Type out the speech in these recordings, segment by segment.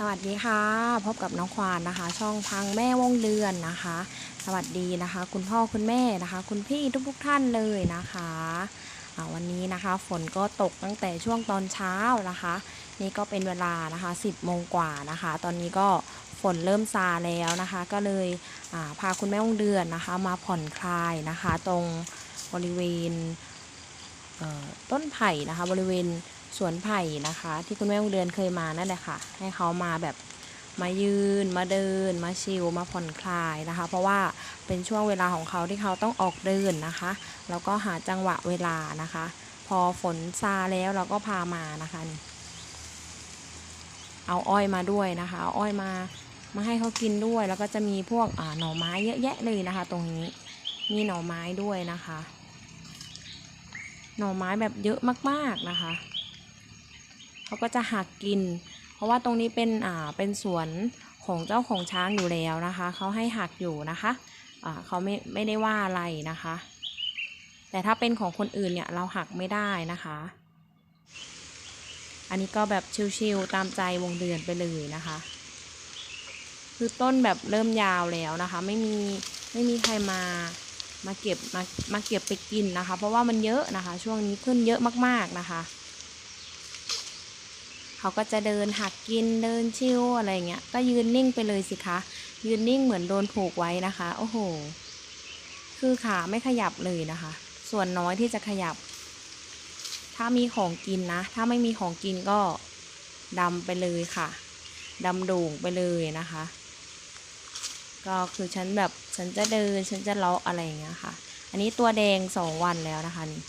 สวัสดีค่ะ พบกับน้องควานนะคะ ช่องพังแม่วงเดือนนะคะ สวัสดีนะคะ คุณพ่อคุณแม่นะคะ คุณพี่ทุกๆท่านเลยนะคะวันนี้นะคะ ฝนก็ตกตั้งแต่ช่วงตอนเช้านะคะ นี่ก็เป็นเวลานะคะ 10โมงกว่านะคะ ตอนนี้ก็ฝนเริ่มซาแล้วนะคะ ก็เลยาพาคุณแม่วงเดือนนะคะ มาผ่อนคลายนะคะ ตรงบริเวณเต้นไผ่นะคะ บริเวณ สวนไผ่นะคะ ที่คุณแม่วงเดือนเคยมานั่นแหละค่ะ ให้เขามาแบบมายืนมาเดิน มาชิลมาผ่อนคลายนะคะ เพราะว่าเป็นช่วงเวลาของเขาที่เขาต้องออกเดินนะคะ แล้วก็หาจังหวะเวลานะคะ พอฝนซาแล้วเราก็พามานะคะเอาอ้อยมาด้วยนะคะเอาอ้อยมามาให้เขากินด้วย แล้วก็จะมีพวกหน่อไม้เยอะแยะเลยนะคะ ตรงนี้มีหน่อไม้ด้วยนะคะ หน่อไม้แบบเยอะมากๆนะคะ เขาก็จะหักกิน เพราะว่าตรงนี้เป็นอ่าเป็นสวนของเจ้าของช้างอยู่แล้วนะคะ เขาให้หักอยู่นะคะอ่าเขาไม่ไม่ได้ว่าอะไรนะคะ แต่ถ้าเป็นของคนอื่นเนี่ยเราหักไม่ได้นะคะ อันนี้ก็แบบชิวๆตามใจวงเดือนไปเลยนะคะ คือต้นแบบเริ่มยาวแล้วนะคะ ไม่มีไม่มีใครมามาเก็บมามาเก็บไปกินนะคะ เพราะว่ามันเยอะนะคะ ช่วงนี้ขึ้นเยอะมากๆนะคะ เขาก็จะเดินหักกินเดินชิวอะไรเงี้ยก็ยืนนิ่งไปเลยสิคะยืนนิ่งเหมือนโดนผูกไว้นะคะ โอ้โห คือขาไม่ขยับเลยนะคะ ส่วนน้อยที่จะขยับ ถ้ามีของกินนะ ถ้าไม่มีของกินก็ดำไปเลยค่ะดำโด่งไปเลยนะคะ ก็คือฉันแบบฉันจะเดินฉันจะเลาะอะไรอย่างเงี้ยค่ะ อันนี้ตัวแดงสองวันแล้วนะคะนี่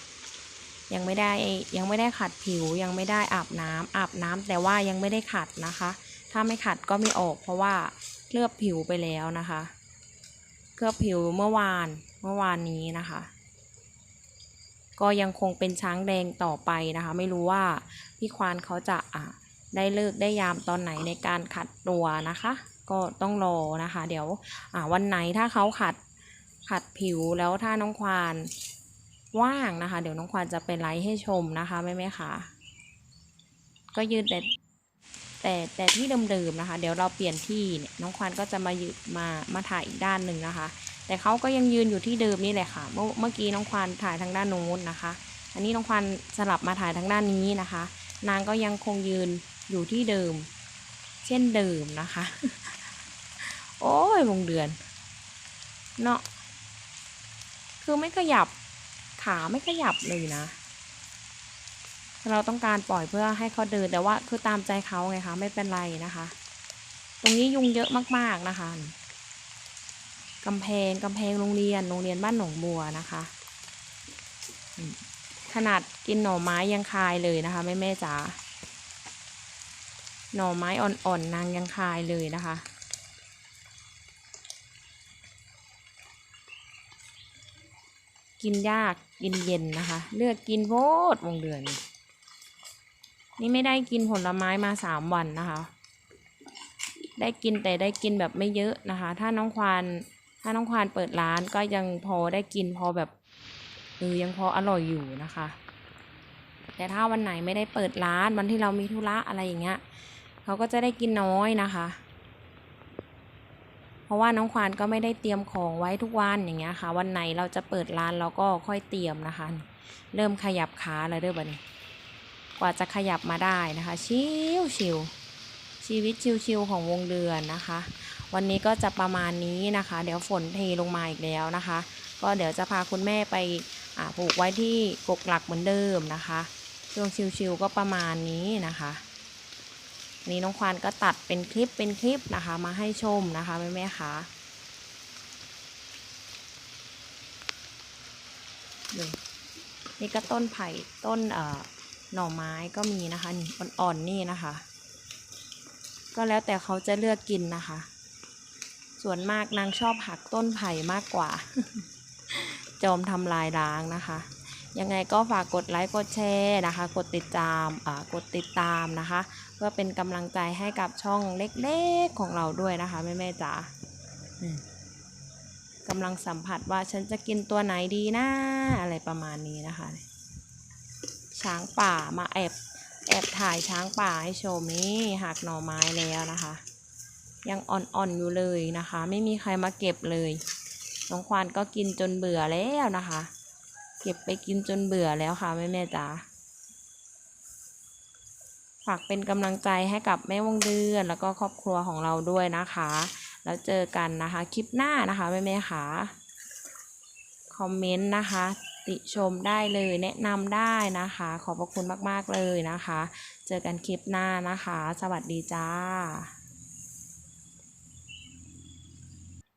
ยังไม่ได้ยังไม่ได้ขัดผิวยังไม่ได้อาบน้ำอาบน้ำแต่ว่ายังไม่ได้ขัดนะคะ ถ้าไม่ขัดก็ไม่ออก เพราะว่าเคลือบผิวไปแล้วนะคะ เคลือบผิวเมื่อวานเมื่อวานนี้นะคะ ก็ยังคงเป็นช้างแดงต่อไปนะคะ ไม่รู้ว่าพี่ควานเขาจะอะได้เลิกได้ยามตอนไหนในการขัดตัวนะคะ ก็ต้องรอนะคะ เดี๋ยวอ่าวันไหนถ้าเขาขัดขัดผิวแล้วถ้าน้องควาน ว่างนะคะ เดี๋ยวน้องควานจะไปไลฟ์ให้ชมนะคะแม่แม่ค่ะ ก็ยืนแต่แต่แต่ที่เดิมๆนะคะ เดี๋ยวเราเปลี่ยนที่เนี่ยน้องควานก็จะมายืมามาถ่ายอีกด้านหนึ่งนะคะ แต่เขาก็ยังยืนอยู่ที่เดิมนี่แหละค่ะ เมื่อเมื่อกี้น้องควานถ่ายทางด้านโน้นนะคะ อันนี้น้องควานสลับมาถ่ายทางด้านนี้นะคะ นางก็ยังคงยืนอยู่ที่เดิม เช่นเดิมนะคะ โอ้ยวงเดือนเนาะคือไม่ขยับ ขาไม่ขยับเลยนะ เราต้องการปล่อยเพื่อให้เขาเดินแต่ว่าคือตามใจเขาไงคะไม่เป็นไรนะคะ ตรงนี้ยุงเยอะมากๆนะคะกำแพงกำแพงโรงเรียนโรงเรียนบ้านหนองบัวนะคะขนาดกินหน่อไม้ยังคายเลยนะคะแม่แม่จ๋าหน่อไม้อ่อนๆนางยังคายเลยนะคะ กินยากกินเย็นนะคะ เลือกกินโพดวงเดือน นี่ไม่ได้กินผลไม้มาสามวันนะคะ ได้กินแต่ได้กินแบบไม่เยอะนะคะ ถ้าน้องควานถ้าน้องควานเปิดร้านก็ยังพอได้กินพอแบบเออยังพออร่อยอยู่นะคะ แต่ถ้าวันไหนไม่ได้เปิดร้านวันที่เรามีธุระอะไรอย่างเงี้ยเขาก็จะได้กินน้อยนะคะ เพราะว่าน้องควานก็ไม่ได้เตรียมของไว้ทุกวันอย่างเงี้ยค่ะ วันไหนเราจะเปิดร้านเราก็ค่อยเตรียมนะคะ เริ่มขยับขาแล้วเด้อบัดนี้ กว่าจะขยับมาได้นะคะ ชิวชิวชีวิตชิวๆของวงเดือนนะคะ วันนี้ก็จะประมาณนี้นะคะ เดี๋ยวฝนเทลงมาอีกแล้วนะคะ ก็เดี๋ยวจะพาคุณแม่ไปอ่าปลูกไว้ที่กกหลักเหมือนเดิมนะคะ ช่วงชิวๆก็ประมาณนี้นะคะ นี่น้องควานก็ตัดเป็นคลิปเป็นคลิปนะคะ มาให้ชมนะคะแม่แม่คะนี่ก็ต้นไผ่ต้นเอ่อหน่อไม้ก็มีนะคะนี่อ่อนๆนี่นะคะ ก็แล้วแต่เขาจะเลือกกินนะคะ ส่วนมากนางชอบหักต้นไผ่มากกว่า จอมทำลายล้างนะคะ ยังไงก็ฝากกดไลค์กดแชร์นะคะ กดติดตามอ่ากดติดตามนะคะ เพื่อเป็นกำลังใจให้กับช่องเล็กๆของเราด้วยนะคะแม่ๆจ๋ากำลังสัมผัสว่าฉันจะกินตัวไหนดีนะอะไรประมาณนี้นะคะ ช้างป่ามาแอบแอบถ่ายช้างป่าให้ชมนี่หักหน่อไม้แล้วนะคะ ยังอ่อนๆอยู่เลยนะคะ ไม่มีใครมาเก็บเลยน้องควานก็กินจนเบื่อแล้วนะคะ เก็บไปกินจนเบื่อแล้วค่ะแม่แม่จ๋าฝากเป็นกำลังใจให้กับแม่วงเดือน แล้วก็ครอบครัวของเราด้วยนะคะ แล้วเจอกันนะคะคลิปหน้านะคะแม่แม่ๆค่ะคอมเมนต์นะคะ ติชมได้เลยแนะนำได้นะคะ ขอบพระคุณมาก ๆ เลยนะคะ เจอกันคลิปหน้านะคะ สวัสดีจ้า